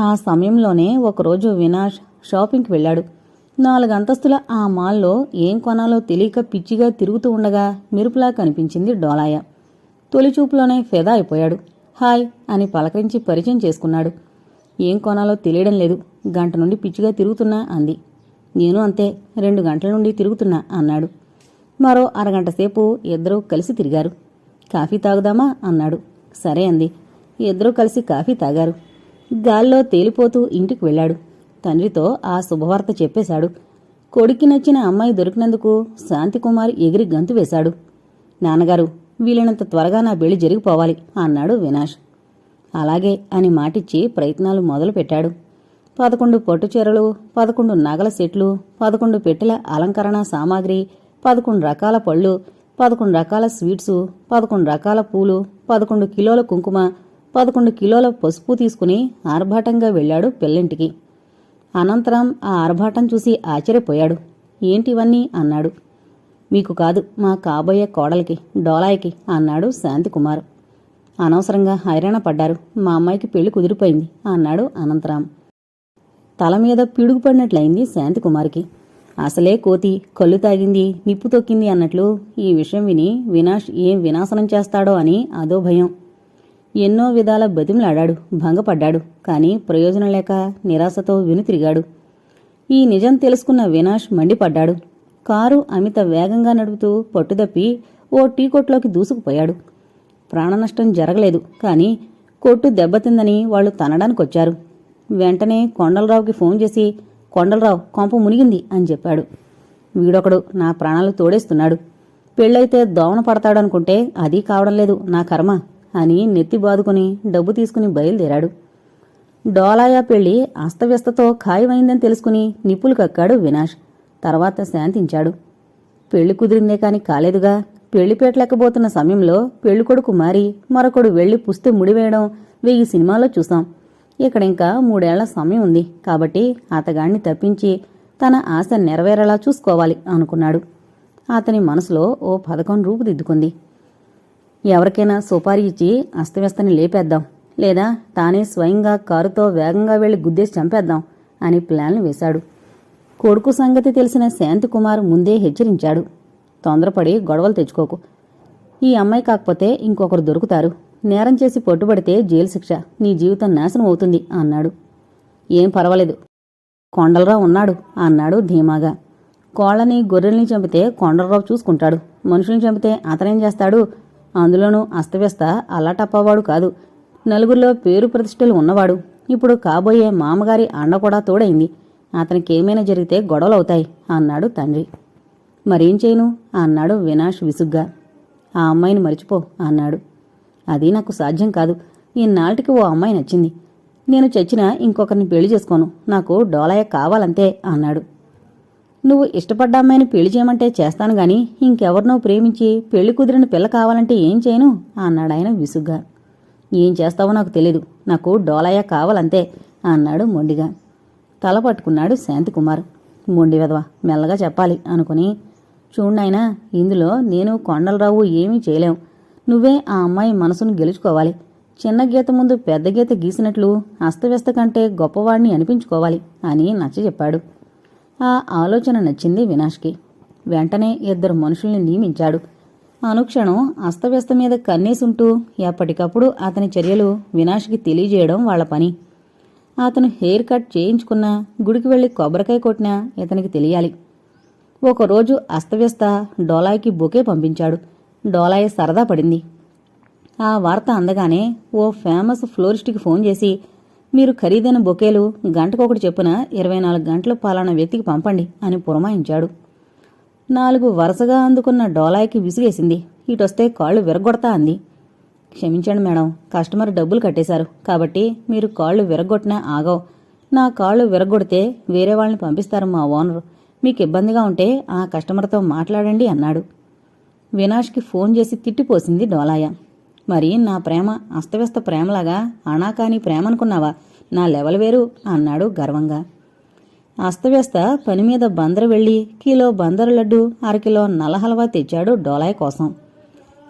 ఆ సమయంలోనే ఒకరోజు వినాష్ షాపింగ్కి వెళ్ళాడు. నాలుగు అంతస్తుల ఆ మాల్లో ఏం కొనాలో తెలియక పిచ్చిగా తిరుగుతూ ఉండగా మెరుపులా కనిపించింది డోలాయ. తొలిచూపులోనే ఫెదా అయిపోయాడు. హాయ్ అని పలకరించి పరిచయం చేసుకున్నాడు. ఏం కొనాలో తెలియడం లేదు. గంట నుండి పిచ్చిగా తిరుగుతున్నా అంది. నేను అంతే రెండు గంటల నుండి తిరుగుతున్నా అన్నాడు. మరో అరగంట సేపు ఇద్దరూ కలిసి తిరిగారు. కాఫీ తాగుదామా అన్నాడు. సరే అంది. ఇద్దరూ కలిసి కాఫీ తాగారు. గాల్లో తేలిపోతూ ఇంటికి వెళ్ళాడు. తండ్రితో ఆ శుభవార్త చెప్పేశాడు. కొడుక్కి నచ్చిన అమ్మాయి దొరికినందుకు శాంతికుమార్ ఎగిరి గంతు వేశాడు. నాన్నగారు వీలైనంత త్వరగా నా పెళ్ళి జరిగిపోవాలి అన్నాడు వినాష్. అలాగే అని మాటిచ్చి ప్రయత్నాలు మొదలుపెట్టాడు. పదకొండు పట్టుచీరలు పదకొండు నగల సెట్లు పదకొండు పెట్టెల అలంకరణ సామాగ్రి పదకొండు రకాల పళ్ళు పదకొండు రకాల స్వీట్సు పదకొండు రకాల పూలు పదకొండు కిలోల కుంకుమ పదకొండు కిలోల పసుపు తీసుకుని ఆర్భాటంగా వెళ్ళాడు పెళ్ళింటికి. అనంతరం ఆ ఆర్భాటం చూసి ఆశ్చర్యపోయాడు. ఏంటివన్నీ? అన్నాడు. మీకు కాదు మా కాబోయే కోడలికి డోలాయికి అన్నాడు శాంతికుమార్. అనవసరంగా హైరాణ పడ్డారు. మా అమ్మాయికి పెళ్ళి కుదిరిపోయింది అన్నాడు అనంతరాం. తల మీద పిడుగుపడినట్లయింది శాంతికుమార్కి. అసలే కోతి కళ్ళు తాగింది నిప్పు తొక్కింది అన్నట్లు ఈ విషయం విని వినాష్ ఏం వినాశనం చేస్తాడో అని అదో భయం ఎన్నో విధాల బతిమలాడాడు భంగపడ్డాడు కానీ ప్రయోజనం లేక నిరాశతో వెనుతిరిగాడు. ఈ నిజం తెలుసుకున్న వినాష్ మండిపడ్డాడు. కారు అమిత వేగంగా నడుపుతూ పట్టుదప్పి ఓ టీ కొట్లోకి దూసుకుపోయాడు. ప్రాణనష్టం జరగలేదు కానీ కొట్టు దెబ్బతిందని వాళ్ళు తనడానికొచ్చారు. వెంటనే కొండలరావుకి ఫోన్ చేసి కొండలరావు కొంప మునిగింది అని చెప్పాడు. వీడొకడు నా ప్రాణాలు తోడేస్తున్నాడు. పెళ్ళైతే దోమన పడతాడనుకుంటే అది కావడం లేదు నా కర్మ. అని నెత్తి బాదుకుని డబ్బు తీసుకుని బయలుదేరాడు. డోలాయా పెళ్ళి అస్తవ్యస్తతో ఖాయమైందని తెలుసుకుని నిప్పులు కక్కాడు వినాష్. తర్వాత శాంతించాడు. పెళ్ళి కుదిరిందే కాని కాలేదుగా. పెళ్ళిపేటలెక్కబోతున్న సమయంలో పెళ్ళికొడుకు మారి మరొకడు వెళ్ళి పుస్తే ముడివేయడం వెయ్యి సినిమాలో చూసాం ఇక్కడ ఇంకా మూడేళ్ళ సమయం ఉంది. కాబట్టి అతగాణ్ణి తప్పించి తన ఆశ నెరవేరేలా చూసుకోవాలి అనుకున్నాడు. అతని మనసులో ఓ పథకం రూపుదిద్దుకుంది. ఎవరికైనా సుపారీ ఇచ్చి అస్తవ్యస్తని లేపేద్దాం. లేదా తానే స్వయంగా కారుతో వేగంగా వెళ్ళి గుద్దేసి చంపేద్దాం అని ప్లాన్లు వేశాడు. కొడుకు సంగతి తెలిసిన శాంతికుమార్ ముందే హెచ్చరించాడు. తొందరపడి గొడవలు తెచ్చుకోకు. ఈ అమ్మాయి కాకపోతే ఇంకొకరు దొరుకుతారు. నేరం చేసి పట్టుబడితే జైలు శిక్ష. నీ జీవితం నాశనం అవుతుంది అన్నాడు. ఏం పర్వాలేదు. కొండలరావు ఉన్నాడు అన్నాడు ధీమాగా. కోళ్ళని గొర్రెల్ని చంపితే కొండలరావు చూసుకుంటాడు. మనుషుల్ని చంపితే అతనేం చేస్తాడు? అందులోనూ అస్తవ్యస్త అల్లాటప్పవాడు కాదు. నలుగురిలో పేరు ప్రతిష్టలు ఉన్నవాడు. ఇప్పుడు కాబోయే మామగారి అండ కూడా తోడైంది. అతనికి ఏమైనా జరిగితే గొడవలవుతాయి అన్నాడు తండ్రి. మరేం చేయను? అన్నాడు వినాష్ విసుగ్గా. ఆ అమ్మాయిని మరిచిపో అన్నాడు. అది నాకు సాధ్యం కాదు. ఈనాటికి ఓ అమ్మాయి నచ్చింది. నేను చచ్చినా ఇంకొకరిని పెళ్ళి చేసుకోను. నాకు డోలాయ కావాలంతే అన్నాడు. నువ్వు ఇష్టపడ్డ అమ్మాయిని పెళ్ళి చేయమంటే చేస్తాను గాని ఇంకెవరినో ప్రేమించి పెళ్ళి కుదిరిన పిల్ల కావాలంటే ఏం చేయను? అన్నాడు ఆయన విసుగ్గా. ఏం చేస్తావో నాకు తెలీదు. నాకు డోలాయ కావాలంతే అన్నాడు మొండిగా. తల పట్టుకున్నాడు శాంతికుమార్. మొండి వెదవ మెల్లగా చెప్పాలి అనుకుని. చూడాయినా ఇందులో నేను కొండలరావు ఏమీ చేయలేం. నువ్వే ఆ అమ్మాయి మనసును గెలుచుకోవాలి. చిన్న గీత ముందు పెద్ద గీత గీసినట్లు అస్తవ్యస్త కంటే గొప్పవాడిని అనిపించుకోవాలి అని నచ్చ చెప్పాడు ఆ ఆలోచన నచ్చింది వినాష్కి. వెంటనే ఇద్దరు మనుషుల్ని నియమించాడు. అనుక్షణం అస్తవ్యస్త మీద కన్నేసుంటూ ఎప్పటికప్పుడు అతని చర్యలు వినాష్కి తెలియజేయడం వాళ్ళ పని. అతను హెయిర్ కట్ చేయించుకున్నా గుడికి వెళ్ళి కొబ్బరికాయ కొట్టినా ఇతనికి తెలియాలి. ఒకరోజు అస్తవ్యస్త డోలాయ్కి బొకే పంపించాడు. డోలాయ్ సరదా పడింది. ఆ వార్త అందగానే ఓ ఫేమస్ ఫ్లోరిస్ట్కి ఫోన్ చేసి మీరు ఖరీదైన బొకేలు గంటకొకటి చెప్పున ఇరవై నాలుగు గంటలు పాలన వ్యక్తికి పంపండి అని పురమాయించాడు. నాలుగు వరుసగా అందుకున్న డోలాయికి విసిగేసింది. ఇటొస్తే కాళ్ళు విరగొడతా అంది. క్షమించండి మేడం కస్టమర్ డబ్బులు కట్టేశారు. కాబట్టి మీరు కాళ్ళు విరగొట్టినా ఆగవు. నా కాళ్ళు విరగొడితే వేరే వాళ్ళని పంపిస్తారు మా ఓనర్. మీకు ఇబ్బందిగా ఉంటే ఆ కస్టమర్తో మాట్లాడండి అన్నాడు. వినాష్కి ఫోన్ చేసి తిట్టిపోసింది డోలాయ. మరి నా ప్రేమ అస్తవ్యస్త ప్రేమలాగా అనాకాని ప్రేమ అనుకున్నావా? నా లెవెల్ వేరు అన్నాడు గర్వంగా. అస్తవ్యస్త పని మీద బందరు వెళ్ళి కిలో బందరు లడ్డు అరకిలో నల్ల హల్వా తెచ్చాడు డోలాయ్ కోసం.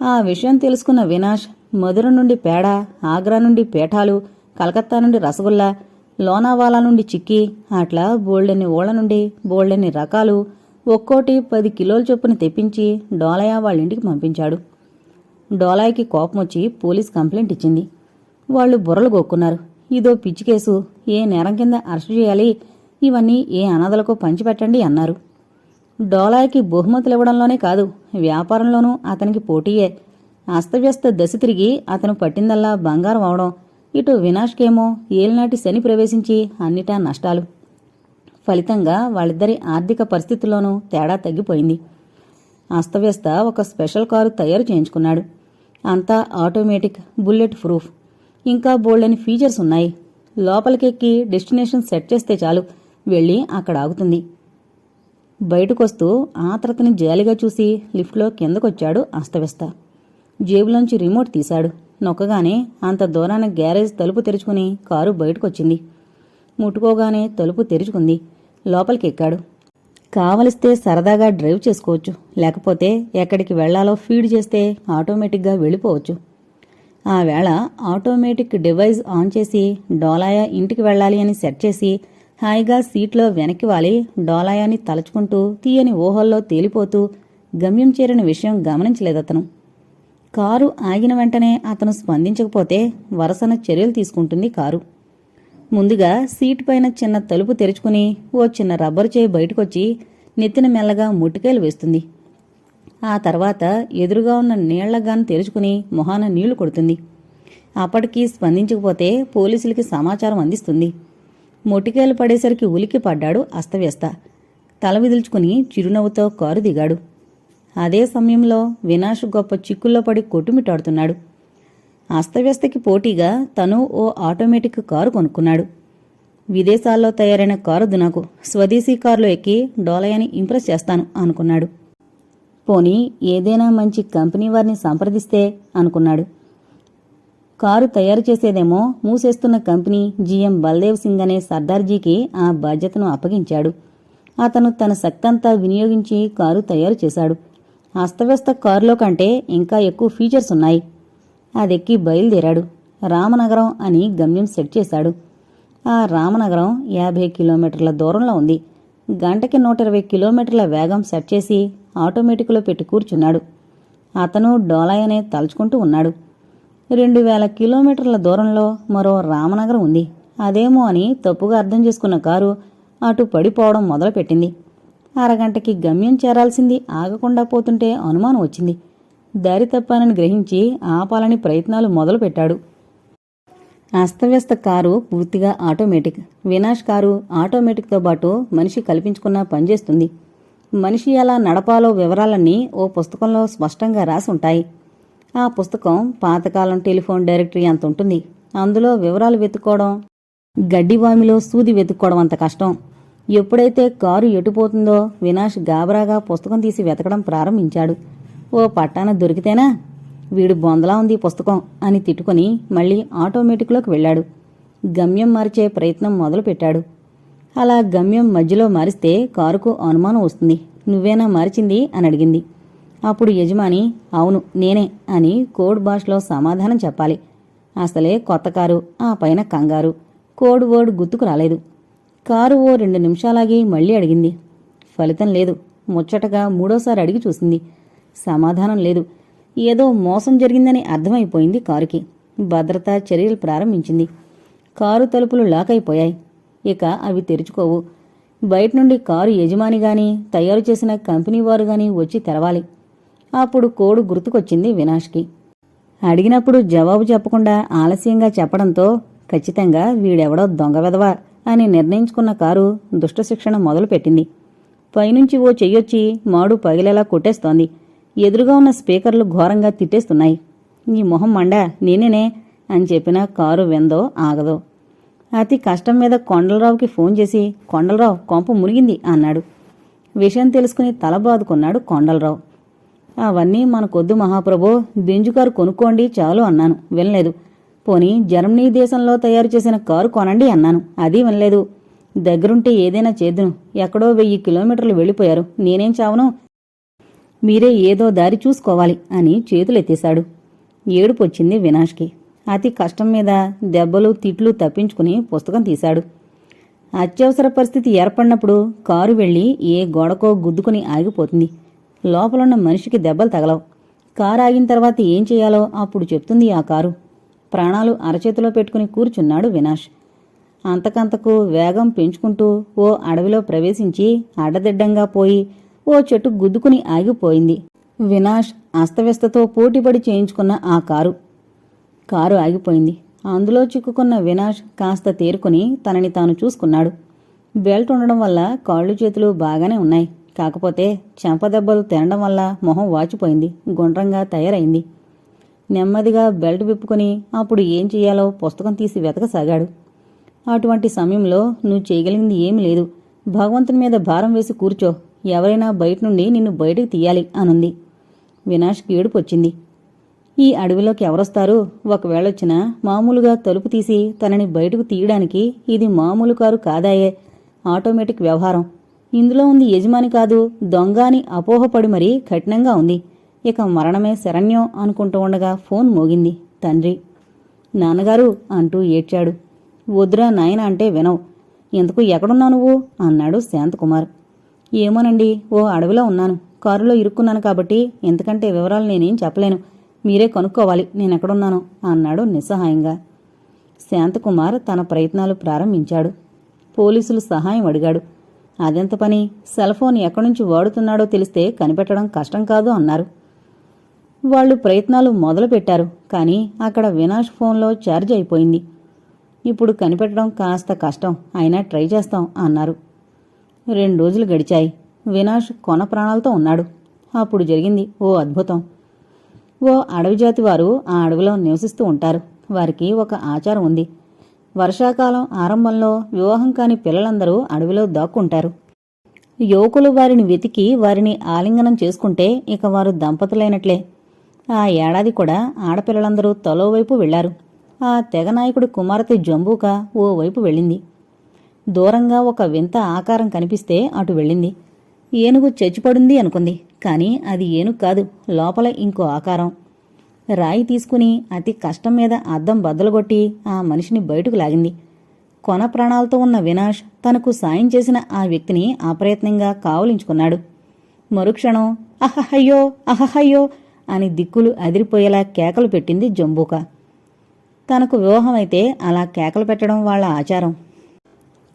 ఆ విషయం తెలుసుకున్న వినాష్ మధుర నుండి పేడ ఆగ్రా నుండి పేఠాలు కలకత్తా నుండి రసగుల్లా లోనావాలా నుండి చిక్కి అట్లా బోల్డెని ఓళ్ళ నుండి బోల్డెని రకాలు ఒక్కోటి పది కిలోల చొప్పున తెప్పించి డోలయ వాళ్ళ ఇంటికి పంపించాడు. డోలాయ్కి కోపం వచ్చి పోలీస్ కంప్లైంట్ ఇచ్చింది. వాళ్ళు బుర్రలు గోక్కున్నారు. ఇదో పిచ్చి కేసు. ఏ నేరం కింద అరెస్టు చేయాలి? ఇవన్నీ ఏ అనాథలకు పంచిపెట్టండి అన్నారు. డోలాయికి బహుమతులు ఇవ్వడంలోనే కాదు వ్యాపారంలోనూ అతనికి పోటీయే. అస్తవ్యస్త దశ తిరిగి అతను పట్టిందల్లా బంగారం అవడం. ఇటు వినాష్కేమో ఏలినాటి శని ప్రవేశించి అన్నిటా నష్టాలు. ఫలితంగా వాళ్ళిద్దరి ఆర్థిక పరిస్థితుల్లోనూ తేడా తగ్గిపోయింది. అస్తవ్యస్త ఒక స్పెషల్ కారు తయారు చేయించుకున్నాడు. అంతా ఆటోమేటిక్ బుల్లెట్ ప్రూఫ్. ఇంకా బోల్డని ఫీచర్స్ ఉన్నాయి. లోపలికెక్కి డెస్టినేషన్ సెట్ చేస్తే చాలు. వెళ్ళి అక్కడ ఆగుతుంది. బయటకొస్తూ ఆత్రతని జాలిగా చూసి లిఫ్ట్లో కిందకొచ్చాడు అస్తవ్యస్త. జేబులోంచి రిమోట్ తీశాడు. నొక్కగానే అంత దూరాన గ్యారేజ్ తలుపు తెరుచుకుని కారు బయటకొచ్చింది. ముట్టుకోగానే తలుపు తెరుచుకుంది. లోపలికి ఎక్కాడు కావలిస్తే సరదాగా డ్రైవ్ చేసుకోవచ్చు. లేకపోతే ఎక్కడికి వెళ్ళాలో ఫీడ్ చేస్తే ఆటోమేటిక్గా వెళ్ళిపోవచ్చు. ఆ వేళ ఆటోమేటిక్ డివైస్ ఆన్ చేసి డోలాయా ఇంటికి వెళ్ళాలి అని సెట్ చేసి హాయిగా సీట్లో వెనక్కి వాలి. డోలాయాని తలుచుకుంటూ తీయని ఊహల్లో తేలిపోతూ గమ్యం చేరిన విషయం గమనించలేదతను. కారు ఆగిన వెంటనే అతను స్పందించకపోతే వరసన చర్యలు తీసుకుంటుంది కారు. ముందుగా సీట్ పైన చిన్న తలుపు తెరుచుకుని ఓ చిన్న రబ్బరు చేయి బయటకొచ్చి నెత్తిన మెల్లగా ముట్టికాయలు వేస్తుంది. ఆ తర్వాత ఎదురుగా ఉన్న నీళ్ళ తెరుచుకుని మొహాన నీళ్ళు కొడుతుంది. అప్పటికి స్పందించకపోతే పోలీసులకి సమాచారం అందిస్తుంది. మొటికేలు పడేసరికి ఉలికి పడ్డాడు అస్తవ్యస్త. తల విదుల్చుకుని చిరునవ్వుతో కారు దిగాడు. అదే సమయంలో వినాష్ గొప్ప చిక్కుల్లో పడి కొట్టుమిట్టాడుతున్నాడు. అస్తవ్యస్తకి పోటీగా తను ఓ ఆటోమేటిక్ కారు కొనుక్కున్నాడు. విదేశాల్లో తయారైన కారు దునకు. స్వదేశీ కారులో ఎక్కి డోలయాని ఇంప్రెస్ చేస్తాను అనుకున్నాడు. పోనీ ఏదైనా మంచి కంపెనీ వారిని సంప్రదిస్తే అనుకున్నాడు. కారు తయారు చేసేదేమో మూసేస్తున్న కంపెనీ జీఎం బల్దేవ్ సింగ్ అనే సర్దార్జీకి ఆ బాధ్యతను అప్పగించాడు. అతను తన శక్తంతా వినియోగించి కారు తయారు చేశాడు. అస్తవ్యస్త కారులో కంటే ఇంకా ఎక్కువ ఫీచర్స్ ఉన్నాయి. అదెక్కి బయలుదేరాడు. రామనగరం అని గమ్యం సెట్ చేశాడు. ఆ రామనగరం యాభై కిలోమీటర్ల దూరంలో ఉంది. గంటకి నూట ఇరవై కిలోమీటర్ల వేగం సెట్ చేసి ఆటోమేటిక్లో పెట్టి కూర్చున్నాడు. అతను డోలాయనే తలుచుకుంటూ ఉన్నాడు. రెండు వేల కిలోమీటర్ల దూరంలో మరో రామనగరం ఉంది. అదేమో అని తప్పుగా అర్థం చేసుకున్న కారు అటు పడిపోవడం మొదలుపెట్టింది. అరగంటకి గమ్యం చేరాల్సింది ఆగకుండా పోతుంటే అనుమానం వచ్చింది. దారి తప్పానని గ్రహించి ఆపాలని ప్రయత్నాలు మొదలుపెట్టాడు. అస్తవ్యస్త కారు పూర్తిగా ఆటోమేటిక్. వినాష్ కారు ఆటోమేటిక్తో పాటు మనిషి కల్పించుకున్నా పనిచేస్తుంది. మనిషి ఎలా నడపాలో వివరాలన్నీ ఓ పుస్తకంలో స్పష్టంగా రాసి ఉంటాయి ఆ పుస్తకం పాతకాలం టెలిఫోన్ డైరెక్టరీ అంత ఉంటుంది. అందులో వివరాలు వెతుక్కోవడం గడ్డివామిలో సూది వెతుక్కోవడం అంత కష్టం. ఎప్పుడైతే కారు ఎటుపోతుందో వినాష్ గాబరాగా పుస్తకం తీసి వెతకడం ప్రారంభించాడు. ఓ పట్టాన దొరికితేనా? వీడు బొందలా ఉంది పుస్తకం అని తిట్టుకుని మళ్ళీ ఆటోమేటిక్లోకి వెళ్ళాడు. గమ్యం మార్చే ప్రయత్నం మొదలుపెట్టాడు. అలా గమ్యం మధ్యలో మారిస్తే కారుకు అనుమానం వస్తుంది. నువ్వేనా మార్చింది? అని అడిగింది. అప్పుడు యజమాని అవును నేనే అని కోడ్ భాషలో సమాధానం చెప్పాలి. అసలే కొత్త కారు ఆ పైన కంగారు. కోడ్ వర్డ్ గుర్తుకు రాలేదు. కారు ఓ రెండు నిమిషాలాగి మళ్ళీ అడిగింది. ఫలితం లేదు. ముచ్చటగా మూడోసారి అడిగి చూసింది. సమాధానం లేదు. ఏదో మోసం జరిగిందని అర్థమైపోయింది కారుకి. భద్రతా చర్యలు ప్రారంభించింది. కారు తలుపులు లాక్ అయిపోయాయి ఇక అవి తెరుచుకోవు. బయట నుండి కారు యజమాని గాని తయారు చేసిన కంపెనీ వారు గాని వచ్చి తెరవాలి. అప్పుడు కోడు గుర్తుకొచ్చింది వినాష్కి. అడిగినప్పుడు జవాబు చెప్పకుండా ఆలస్యంగా చెప్పడంతో ఖచ్చితంగా వీడెవడో దొంగ వెదవా అని నిర్ణయించుకున్న కారు దుష్టశిక్షణ మొదలుపెట్టింది. పైనుంచి ఓ చెయ్యొచ్చి మాడు పగిలేలా కొట్టేస్తోంది. ఎదురుగా ఉన్న స్పీకర్లు ఘోరంగా తిట్టేస్తున్నాయి. నీ మొహం మండా నేనేనే అని చెప్పిన కారు వెందో ఆగదో. అతి కష్టం మీద కొండలరావుకి ఫోన్ చేసి కొండలరావు కొంప మునిగింది అన్నాడు. విషయం తెలుసుకుని తల బాదుకున్నాడు కొండలరావు. అవన్నీ మనకొద్దు మహాప్రభో బెంజు కారు కొనుక్కోండి చాలు అన్నాను. వినలేదు. పోనీ జర్మనీ దేశంలో తయారు చేసిన కారు కొనండి అన్నాను. అది వినలేదు. దగ్గరుంటే ఏదైనా చేద్దును. ఎక్కడో వెయ్యి కిలోమీటర్లు వెళ్ళిపోయారు. నేనేం చావను? మీరే ఏదో దారి చూసుకోవాలి అని చేతులెత్తేశాడు. ఏడుపొచ్చింది వినాష్కి. అతి కష్టం మీద దెబ్బలు తిట్లు తప్పించుకుని పుస్తకం తీశాడు. అత్యవసర పరిస్థితి ఏర్పడినప్పుడు కారు వెళ్ళి ఏ గోడకో గుద్దుకుని ఆగిపోతుంది. లోపలున్న మనిషికి దెబ్బలు తగలవు. కారు ఆగిన తర్వాత ఏం చేయాలో అప్పుడు చెప్తుంది ఆ కారు. ప్రాణాలు అరచేతిలో పెట్టుకుని కూర్చున్నాడు వినాష్. అంతకంతకు వేగం పెంచుకుంటూ ఓ అడవిలో ప్రవేశించి అడ్డదిడ్డంగా పోయి ఓ చెట్టు గుద్దుకుని ఆగిపోయింది. వినాష్ అస్తవ్యస్తతో పోటీపడి చేయించుకున్న ఆ కారు. కారు ఆగిపోయింది. అందులో చిక్కుకున్న వినాష్ కాస్త తేరుకుని తనని తాను చూసుకున్నాడు. బెల్ట్ ఉండడం వల్ల కాళ్ళు చేతులు బాగానే ఉన్నాయి. కాకపోతే చెంపదెబ్బలు తినడం వల్ల మొహం వాచిపోయింది. గుండ్రంగా తయారైంది. నెమ్మదిగా బెల్ట్ విప్పుకొని అప్పుడు ఏం చేయాలో పుస్తకం తీసి వెతకసాగాడు. అటువంటి సమయంలో నువ్వు చేయగలిగింది ఏమీ లేదు. భగవంతుని మీద భారం వేసి కూర్చో. ఎవరైనా బయట నుండి నిన్ను బయటకు తీయాలి అనుంది. వినాష్కి ఏడుపు వచ్చింది ఈ అడవిలోకి ఎవరొస్తారు? ఒకవేళ వచ్చినా మామూలుగా తలుపు తీసి తనని బయటకు తీయడానికి ఇది మామూలు కారు కాదాయే. ఆటోమేటిక్ వ్యవహారం. ఇందులో ఉంది యజమాని కాదు దొంగ అని అపోహపడి మరీ కఠినంగా ఉంది. ఇక మరణమే శరణ్యం అనుకుంటూ ఉండగా ఫోన్ మోగింది తండ్రి. నాన్నగారు అంటూ ఏడ్చాడు. వద్దురా నాయన అంటే వినవు. ఎందుకు ఎక్కడున్నావు నువ్వు? అన్నాడు శాంతకుమార్. ఏమోనండి ఓ అడవిలో ఉన్నాను. కారులో ఇరుక్కున్నాను కాబట్టి ఎంతకంటే వివరాలు నేనేం చెప్పలేను. మీరే కనుక్కోవాలి నేనెక్కడున్నాను అన్నాడు నిస్సహాయంగా. శాంతకుమార్ తన ప్రయత్నాలు ప్రారంభించాడు. పోలీసులు సహాయం అడిగాడు. అదెంత పని? సెల్ ఫోన్ ఎక్కడి నుంచి వాడుతున్నాడో తెలిస్తే కనిపెట్టడం కష్టం కాదు అన్నారు. వాళ్ళు ప్రయత్నాలు మొదలుపెట్టారు కానీ అక్కడ వినాష్ ఫోన్లో ఛార్జ్ అయిపోయింది. ఇప్పుడు కనిపెట్టడం కాస్త కష్టం అయినా ట్రై చేస్తాం అన్నారు. రెండు రోజులు గడిచాయి. వినాష్ కొన ప్రాణాలతో ఉన్నాడు. అప్పుడు జరిగింది ఓ అద్భుతం. ఓ అడవి జాతి వారు ఆ అడవిలో నివసిస్తూ ఉంటారు. వారికి ఒక ఆచారం ఉంది. వర్షాకాలం ఆరంభంలో వివాహం కాని పిల్లలందరూ అడవిలో దాక్కుంటారు. యువకులు వారిని వెతికి వారిని ఆలింగనం చేసుకుంటే ఇక వారు దంపతులైనట్లే. ఆ ఏడాది కూడా ఆడపిల్లలందరూ తలో వైపు వెళ్ళారు. ఆ తెగనాయకుడి కుమార్తె జంబూక ఓ వైపు వెళ్ళింది. దూరంగా ఒక వింత ఆకారం కనిపిస్తే అటు వెళ్ళింది. ఏనుగు చచ్చిపడింది అనుకుంది కానీ అది ఏనుగు కాదు లోపల ఇంకో ఆకారం. రాయి తీసుకుని అతి కష్టం మీద అద్దం బద్దలుగొట్టి ఆ మనిషిని బయటకు లాగింది. కొన ప్రాణాలతో ఉన్న వినాష్ తనకు సాయం చేసిన ఆ వ్యక్తిని అప్రయత్నంగా కావలించుకున్నాడు. మరుక్షణం అహహయ్యో అహహయ్యో అని దిక్కులు అదిరిపోయేలా కేకలు పెట్టింది జంబూక. తనకు వివాహమైతే అలా కేకలు పెట్టడం వాళ్ళ ఆచారం.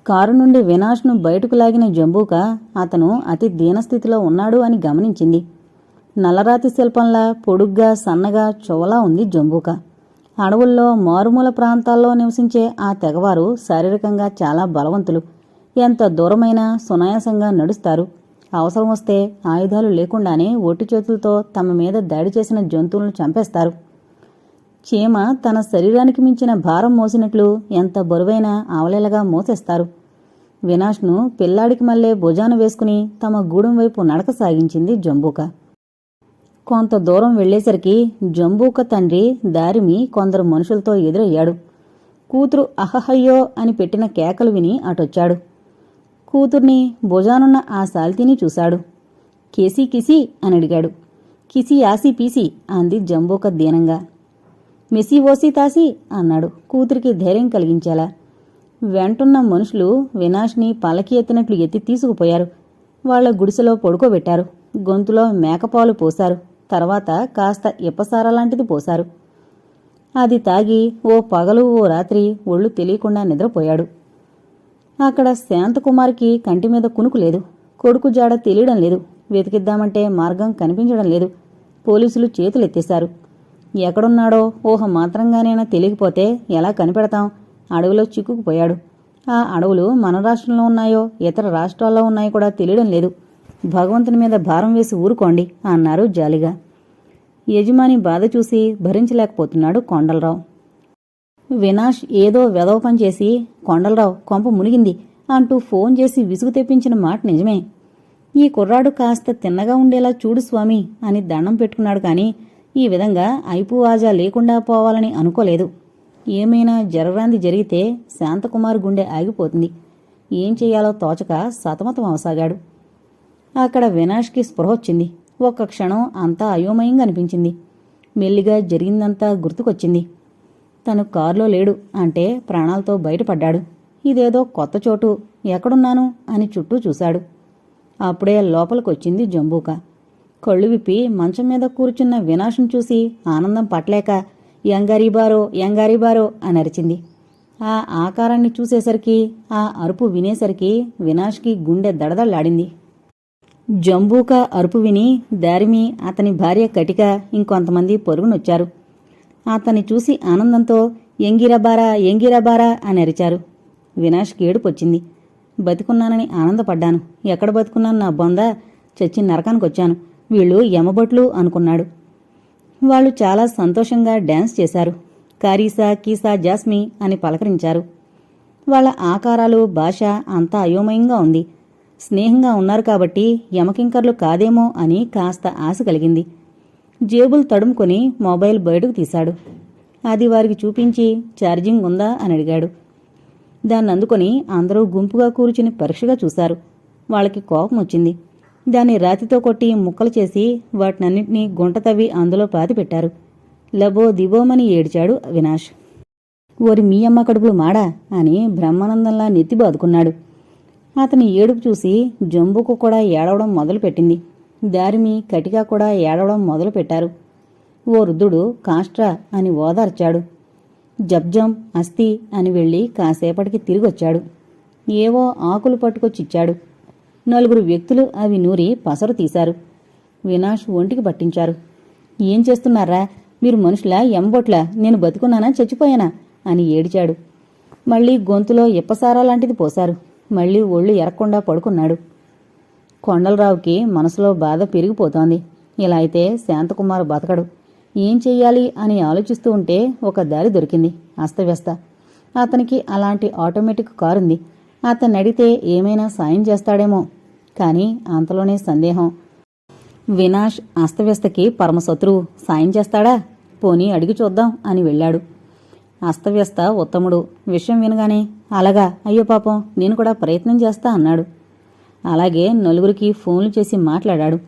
కారు నుండి వినాష్ను బయటకు లాగిన జంబూక అతను అతి దీనస్థితిలో ఉన్నాడు అని గమనించింది. నల్లరాతి శిల్పంలా పొడుగ్గా సన్నగా చొవలా ఉంది జంబూక. అడవుల్లో మారుమూల ప్రాంతాల్లో నివసించే ఆ తెగవారు శారీరకంగా చాలా బలవంతులు. ఎంత దూరమైనా సునాయాసంగా నడుస్తారు. అవసరం వస్తే ఆయుధాలు లేకుండానే ఒట్టి చేతులతో తమ మీద దాడి చేసిన జంతువులను చంపేస్తారు. చీమ తన శరీరానికి మించిన భారం మోసినట్లు ఎంత బరువైనా ఆవలేలగా మోసేస్తారు. వినాష్ను పిల్లాడికి మళ్ళే భుజాన వేసుకుని తమ గూడెం వైపు నడక సాగించింది జంబూక. కొంత దూరం వెళ్ళేసరికి జంబూక తండ్రి దారిమి కొందరు మనుషులతో ఎదురయ్యాడు. కూతురు అహహయ్యో అని పెట్టిన కేకలు విని అటొచ్చాడు. కూతుర్ని భుజానున్న ఆ సాల్తీని చూశాడు. కేసీ కిసి అని అడిగాడు. కిసి ఆసి పీసి అంది జంబూక దీనంగా. మెసి ఓసి తాసి అన్నాడు. కూతురికి ధైర్యం కలిగించేలా. వెంటున్న మనుషులు వినాష్ని పలకి ఎత్తినట్లు ఎత్తి తీసుకుపోయారు. వాళ్ళ గుడిసెలో పడుకోబెట్టారు. గొంతులో మేకపాలు పోశారు. తర్వాత కాస్త ఇప్పసార లాంటిది పోశారు. అది తాగి ఓ పగలు ఓ రాత్రి ఒళ్ళు తెలియకుండా నిద్రపోయాడు. అక్కడ శాంతకుమార్కి కంటి మీద కునుకు లేదు. కొడుకు జాడ తెలియడం లేదు. వెతికిద్దామంటే మార్గం కనిపించడం లేదు. పోలీసులు చేతులెత్తేశారు. ఎక్కడున్నాడో ఊహ మాత్రంగానైనా తెలియకపోతే ఎలా కనిపెడతాం? అడవిలో చిక్కుకుపోయాడు. ఆ అడవులు మన రాష్ట్రంలో ఉన్నాయో ఇతర రాష్ట్రాల్లో ఉన్నాయో కూడా తెలియడం లేదు. భగవంతుని మీద భారం వేసి ఊరుకోండి అన్నారు జాలిగా. యజమాని బాధ చూసి భరించలేకపోతున్నాడు కొండలరావు. వినాష్ ఏదో వెదవ పని చేసి కొండలరావు కొంప మునిగింది అంటూ ఫోన్ చేసి విసుగు తెప్పించిన మాట నిజమే. ఈ కుర్రాడు కాస్త తిన్నగా ఉండేలా చూడు స్వామి అని దండం పెట్టుకున్నాడు కానీ ఈ విధంగా ఐపు లేకుండా పోవాలని అనుకోలేదు. ఏమైనా జరవ్రాంది జరిగితే శాంతకుమార్ గుండె ఆగిపోతుంది. ఏం చెయ్యాలో తోచక సతమతం అవసాగాడు. అక్కడ వినాష్కి స్పృహ వచ్చింది. ఒక్క క్షణం అంతా అయోమయంగా అనిపించింది. మెల్లిగా జరిగిందంతా గుర్తుకొచ్చింది. తను కారులో లేడు అంటే ప్రాణాలతో బయటపడ్డాడు. ఇదేదో కొత్త చోటు ఎక్కడున్నాను అని చుట్టూ చూశాడు. అప్పుడే లోపలికొచ్చింది జంబూకా. కళ్ళు విప్పి మంచం మీద కూర్చున్న వినాశం చూసి ఆనందం పట్టలేక యంగారీబారో యంగారీబారో అని అరిచింది. ఆ ఆకారాన్ని చూసేసరికి ఆ అరుపు వినేసరికి వినాష్కి గుండె దడదళ్ళాడింది జంబూక అరుపు విని దారిమి అతని భార్య కటిక ఇంకొంతమంది పొరుగునొచ్చారు. అతన్ని చూసి ఆనందంతో ఎంగిరబారా ఎంగిరబారా అని అరిచారు. వినాష్కి ఏడుపొచ్చింది బతికున్నానని ఆనందపడ్డాను. ఎక్కడ బతుకున్నాను నా బొంద? చచ్చి నరకానికొచ్చాను. వీళ్ళు యమబొట్లు అనుకున్నాడు. వాళ్ళు చాలా సంతోషంగా డ్యాన్స్ చేశారు. కారీసా కీసా జాస్మి అని పలకరించారు. వాళ్ళ ఆకారాలు భాష అంతా అయోమయంగా ఉంది. స్నేహంగా ఉన్నారు కాబట్టి యమకింకర్లు కాదేమో అని కాస్త ఆశ కలిగింది. జేబులు తడుముకొని మొబైల్ బయటకు తీశాడు. అది వారికి చూపించి ఛార్జింగ్ ఉందా అని అడిగాడు. దాన్ని అందుకొని అందరూ గుంపుగా కూర్చుని పరీక్షగా చూశారు. వాళ్ళకి కోపం వచ్చింది. దాన్ని రాతితో కొట్టి ముక్కలు చేసి వాటినన్నింటినీ గుంట తవ్వి అందులో పాతిపెట్టారు లబో దిబోమని ఏడ్చాడు అవినాష్. ఓరి మీ అమ్మ కడుపులు మాడా? అని బ్రహ్మానందంలా నెత్తి బాదుకున్నాడు. అతని ఏడుపు చూసి జంబుకు కూడా ఏడవడం మొదలుపెట్టింది. దారిమి కటిగా కూడా ఏడవడం మొదలుపెట్టారు. ఓ వృద్ధుడు కాష్ట్రా అని ఓదార్చాడు. జబ్జం అస్థి అని వెళ్ళి కాసేపటికి తిరిగొచ్చాడు. ఏవో ఆకులు పట్టుకొచ్చిచ్చాడు. నలుగురు వ్యక్తులు అవి నూరి పసరు తీశారు. వినాష్ ఒంటికి పట్టించారు. ఏం చేస్తున్నారా? మీరు మనుషులా? ఎంబొట్లా? నేను బతుకున్నానా? చచ్చిపోయానా? అని ఏడిచాడు. మళ్ళీ గొంతులో ఇప్పసారా లాంటిది పోశారు. మళ్ళీ ఒళ్ళు ఎరక్కుండా పడుకున్నాడు. కొండలరావుకి మనసులో బాధ పెరిగిపోతోంది. ఇలా అయితే శాంతకుమార్ బతకడు. ఏం చెయ్యాలి? అని ఆలోచిస్తూ ఉంటే ఒక దారి దొరికింది. అస్తవ్యస్త. అతనికి అలాంటి ఆటోమేటిక్ కారుంది. అతన్ని అడిగితే ఏమైనా సాయం చేస్తాడేమో. కానీ అంతలోనే సందేహం. వినాష్ అస్తవ్యస్తకి పరమశత్రువు సాయం చేస్తాడా? పోనీ అడిగి చూద్దాం అని వెళ్ళాడు. అస్తవ్యస్త ఉత్తముడు విషయం వినగానే అలాగా అయ్యో పాపం నేను కూడా ప్రయత్నం చేస్తా అన్నాడు. అలాగే నలుగురికి ఫోన్లు చేసి మాట్లాడాడు.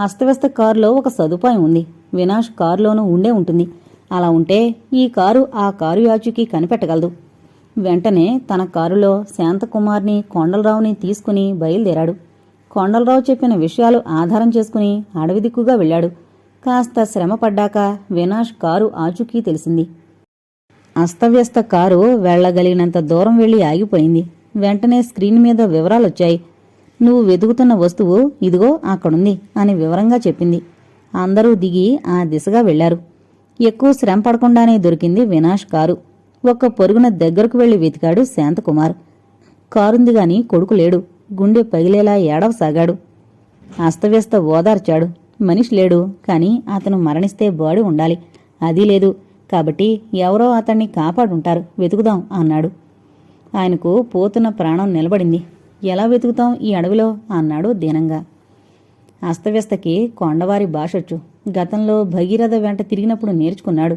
అస్తవ్యస్త కారులో ఒక సదుపాయం ఉంది. వినాష్ కారులోనూ ఉండే ఉంటుంది. అలా ఉంటే ఈ కారు ఆ కారు యాచుకి కనిపెట్టగలదు. వెంటనే తన కారులో శాంతకుమార్ని కొండలరావుని తీసుకుని బయలుదేరాడు. కొండలరావు చెప్పిన విషయాలు ఆధారం చేసుకుని అడవి దిక్కుగా వెళ్ళాడు. కాస్త శ్రమ పడ్డాక వినాష్ కారు ఆచూకీ తెలిసింది. అస్తవ్యస్త కారు వెళ్ళగలిగినంత దూరం వెళ్ళి ఆగిపోయింది. వెంటనే స్క్రీన్ మీద వివరాలొచ్చాయి. నువ్వు వెతుకుతున్న వస్తువు ఇదిగో అక్కడుంది అని వివరంగా చెప్పింది. అందరూ దిగి ఆ దిశగా వెళ్ళారు ఎక్కువ శ్రమ పడకుండానే దొరికింది వినాష్ కారు. ఒక్క పొరుగున దగ్గరకు వెళ్ళి వెతికాడు శాంతకుమార్. కారుంది గాని కొడుకు లేడు. గుండె పగిలేలా ఏడవసాగాడు అస్తవ్యస్త ఓదార్చాడు. మనిషి లేడు కాని అతను మరణిస్తే బాడీ ఉండాలి. అది లేదు. కాబట్టి ఎవరో అతన్ని కాపాడుంటారు. వెతుకుదాం అన్నాడు. ఆయనకు పోతున్న ప్రాణం నిలబడింది. ఎలా వెతుకుతాం ఈ అడవిలో? అన్నాడు దీనంగా. అస్తవ్యస్తకి కొండవారి భాషొచ్చు. గతంలో భగీరథ వెంట తిరిగినప్పుడు నేర్చుకున్నాడు.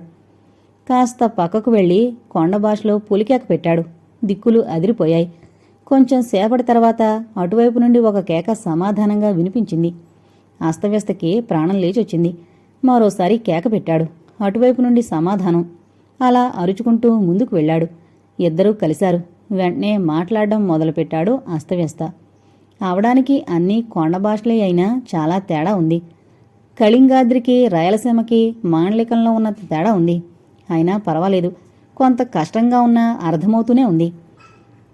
కాస్త పక్కకు వెళ్ళి కొండ భాషలో పులికేక పెట్టాడు. దిక్కులు అదిరిపోయాయి. కొంచెం సేపటి తర్వాత అటువైపు నుండి ఒక కేక సమాధానంగా వినిపించింది. అస్తవ్యస్తకి ప్రాణం లేచొచ్చింది. మరోసారి కేక పెట్టాడు. అటువైపు నుండి సమాధానం. అలా అరుచుకుంటూ ముందుకు వెళ్ళాడు. ఇద్దరూ కలిశారు. వెంటనే మాట్లాడడం మొదలుపెట్టాడు అస్తవ్యస్త. అవడానికి అన్నీ కొండ భాషలే అయినా చాలా తేడా ఉంది. కళింగాద్రికి రాయలసీమకి మాండలికంలో ఉన్నంత తేడా ఉంది. అయినా పర్వాలేదు. కొంత కష్టంగా ఉన్నా అర్థమవుతూనే ఉంది.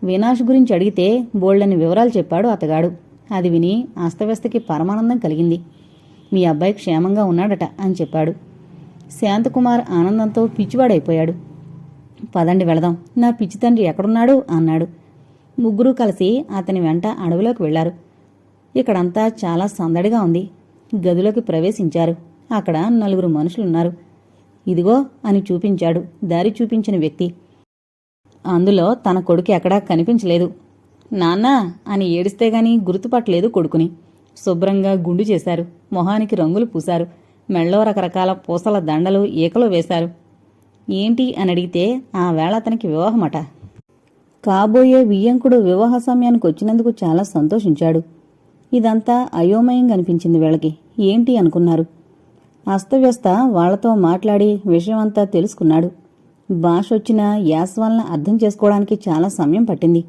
వినాష్ గురించి అడిగితే బోల్డని వివరాలు చెప్పాడు అతగాడు. అది విని అస్తవ్యస్తకి పరమానందం కలిగింది. మీ అబ్బాయి క్షేమంగా ఉన్నాడట అని చెప్పాడు. శాంతకుమార్ ఆనందంతో పిచ్చివాడైపోయాడు. పదండి వెళదాం. నా పిచ్చి తండ్రి ఎక్కడున్నాడు? అన్నాడు. ముగ్గురు కలిసి అతని వెంట అడవిలోకి వెళ్ళారు. ఇక్కడంతా చాలా సందడిగా ఉంది. గదిలోకి ప్రవేశించారు. అక్కడ నలుగురు మనుషులున్నారు. ఇదిగో అని చూపించాడు. దారి చూపించిన వ్యక్తి. అందులో తన కొడుకు ఎక్కడా కనిపించలేదు. నాన్నా అని ఏడిస్తే గాని గుర్తుపట్టలేదు కొడుకుని. శుభ్రంగా గుండు చేశారు. మొహానికి రంగులు పూశారు. మెళ్ళో రకరకాల పూసల దండలు ఈకలు వేశారు. ఏంటి అని అడిగితే ఆ వేళ అతనికి వివాహమట. కాబోయే వియ్యంకుడు వివాహ సమయానికి వచ్చినందుకు చాలా సంతోషించాడు. ఇదంతా అయోమయంగా అనిపించింది వీళ్ళకి ఏంటి అనుకున్నారు. అస్తవ్యస్త వాళ్ళతో మాట్లాడి విషయమంతా తెలుసుకున్నాడు. భాష వచ్చిన యాస వలన అర్థం చేసుకోవడానికి చాలా సమయం పట్టింది.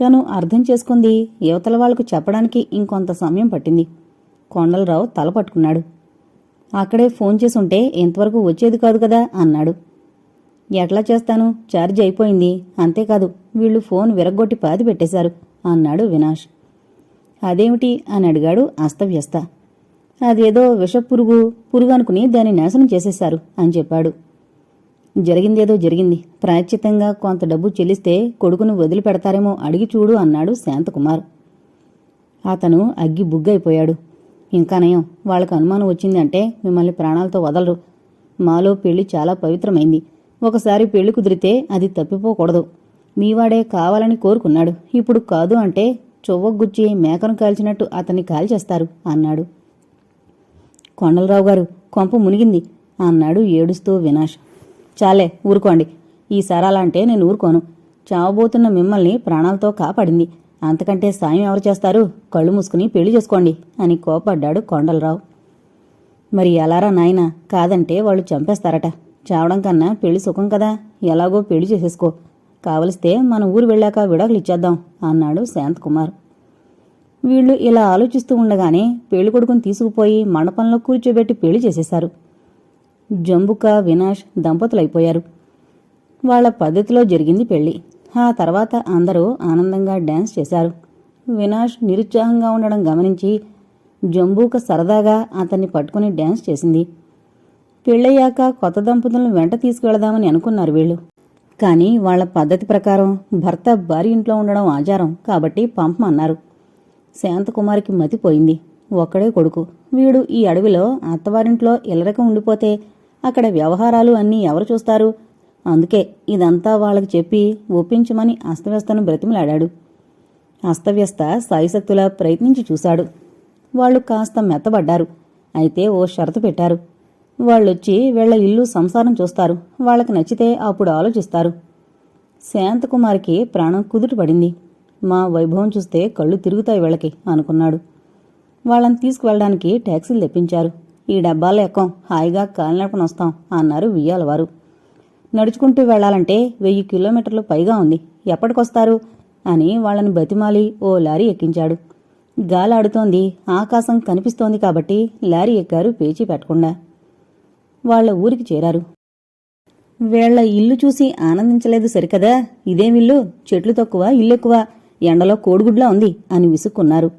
తను అర్థం చేసుకుంది యువతల వాళ్ళకు చెప్పడానికి ఇంకొంత సమయం పట్టింది. కొండలరావు తల పట్టుకున్నాడు. అక్కడే ఫోన్ చేసి ఉంటే ఇంతవరకు వచ్చేది కాదు కదా అన్నాడు. ఎట్లా చేస్తాను? ఛార్జ్ అయిపోయింది. అంతేకాదు వీళ్ళు ఫోన్ విరగ్గొట్టి పాతి పెట్టేశారు అన్నాడు వినాష్. అదేమిటి అని అడిగాడు అస్తవ్యస్త. అదేదో విషపురుగు పురుగు అనుకుని దాన్ని నాశనం చేసేశారు అని చెప్పాడు. జరిగిందేదో జరిగింది. ప్రాయశ్చితంగా కొంత డబ్బు చెల్లిస్తే కొడుకును వదిలిపెడతారేమో అడిగి చూడు అన్నాడు శాంతకుమార్. అతను అగ్గి బుగ్గైపోయాడు. ఇంకా నయం వాళ్ళకు అనుమానం వచ్చిందంటే మిమ్మల్ని ప్రాణాలతో వదలరు. మాలో పెళ్ళి చాలా పవిత్రమైంది. ఒకసారి పెళ్ళి కుదిరితే అది తప్పిపోకూడదు. మీవాడే కావాలని కోరుకున్నాడు. ఇప్పుడు కాదు అంటే చొవ్వగుచ్చి మేకను కాల్చినట్టు అతన్ని కాల్చేస్తారు అన్నాడు. కొండలరావు గారు కొంప మునిగింది అన్నాడు ఏడుస్తూ వినాష్ చాలే ఊరుకోండి. ఈసారి అలా అంటే నేను ఊరుకోను. చావబోతున్న మిమ్మల్ని ప్రాణాలతో కాపాడింది. అంతకంటే సాయం ఎవరు చేస్తారు? కళ్ళు మూసుకుని పెళ్ళి చేసుకోండి అని కోపడ్డాడు కొండలరావు. మరి ఎలారా నాయనా? కాదంటే వాళ్ళు చంపేస్తారట. చావడం కన్నా పెళ్ళి సుఖం కదా. ఎలాగో పెళ్ళి చేసేసుకో. కావలిస్తే మన ఊరు వెళ్ళాక విడాకులు ఇచ్చేద్దాం అన్నాడు శాంతకుమార్. వీళ్ళు ఇలా ఆలోచిస్తూ ఉండగానే పెళ్ళి కొడుకుని తీసుకుపోయి మండపంలో కూర్చోబెట్టి పెళ్ళి చేసేశారు. జంబుక వినాష్ దంపతులైపోయారు. వాళ్ళ పద్ధతిలో జరిగింది పెళ్ళి ఆ తర్వాత అందరూ ఆనందంగా డ్యాన్స్ చేశారు. వినాష్ నిరుత్సాహంగా ఉండడం గమనించి జంబూక సరదాగా అతన్ని పట్టుకుని డ్యాన్స్ చేసింది. పెళ్ళయ్యాక కొత్త దంపతులను వెంట తీసుకువెళదామని అనుకున్నారు వీళ్ళు. కానీ వాళ్ళ పద్ధతి ప్రకారం భర్త భార్య ఇంట్లో ఉండడం ఆచారం కాబట్టి పంపమన్నారు. శాంతకుమారికి మతిపోయింది ఒక్కడే కొడుకు. వీడు ఈ అడవిలో అత్తవారింట్లో ఇల్లరకం ఉండిపోతే అక్కడ వ్యవహారాలు అన్నీ ఎవరు చూస్తారు? అందుకే ఇదంతా వాళ్ళకి చెప్పి ఒప్పించమని అస్తవ్యస్తను బ్రతిమలాడాడు. అస్తవ్యస్త సాయిశక్తులా ప్రయత్నించి చూశాడు. వాళ్ళు కాస్త మెత్తబడ్డారు. అయితే ఓ షరతు పెట్టారు. వాళ్ళొచ్చి వీళ్ళ ఇల్లు సంసారం చూస్తారు. వాళ్ళకి నచ్చితే అప్పుడు ఆలోచిస్తారు. శాంతకుమార్కి ప్రాణం కుదుట పడింది. మా వైభవం చూస్తే కళ్ళు తిరుగుతాయి వీళ్ళకి అనుకున్నాడు. వాళ్ళని తీసుకువెళ్ళడానికి ట్యాక్సీలు తెప్పించారు. ఈ డబ్బాలు ఎక్కం హాయిగా కాలినడపన వస్తాం అన్నారు వియ్యాలవారు నడుచుకుంటూ వెళ్ళాలంటే వెయ్యి కిలోమీటర్లు పైగా ఉంది. ఎప్పటికొస్తారు? అని వాళ్ళని బతిమాలి ఓ లారీ ఎక్కించాడు. గాలాడుతోంది ఆకాశం కనిపిస్తోంది కాబట్టి లారీ ఎక్కారు పేచీ పెట్టకుండా. వాళ్ళ ఊరికి చేరారు. వీళ్ళ ఇల్లు చూసి ఆనందించలేదు సరికదా? ఇదేమిల్లు చెట్లు తక్కువ ఇల్లు ఎక్కువ ఎండలో కోడిగుడ్లా ఉంది అని విసుక్కున్నారు.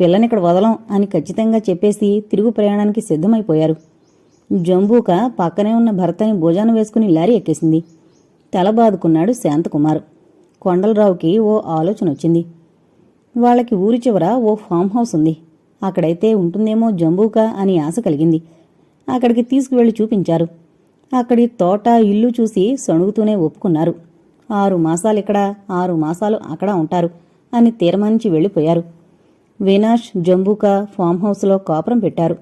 పిల్లనిక్కడ వదలం అని ఖచ్చితంగా చెప్పేసి తిరుగు ప్రయాణానికి సిద్ధమైపోయారు. జంబూక పక్కనే ఉన్న భర్తని భోజనం వేసుకుని లారీ ఎక్కేసింది. తల బాదుకున్నాడు శాంతకుమార్. కొండలరావుకి ఓ ఆలోచన వచ్చింది. వాళ్ళకి ఊరి చివర ఓ ఫామ్ హౌస్ ఉంది. అక్కడైతే ఉంటుందేమో జంబూక అని ఆశ కలిగింది. అక్కడికి తీసుకువెళ్ళి చూపించారు. అక్కడి తోట ఇల్లు చూసి సణుగుతూనే ఒప్పుకున్నారు. ఆరు మాసాలు ఇక్కడ ఆరు మాసాలు అక్కడ ఉంటారు అని తీర్మానించి వెళ్ళిపోయారు. వినాష్ జంబూక ఫామ్ హౌస్లో కాపురం పెట్టారు.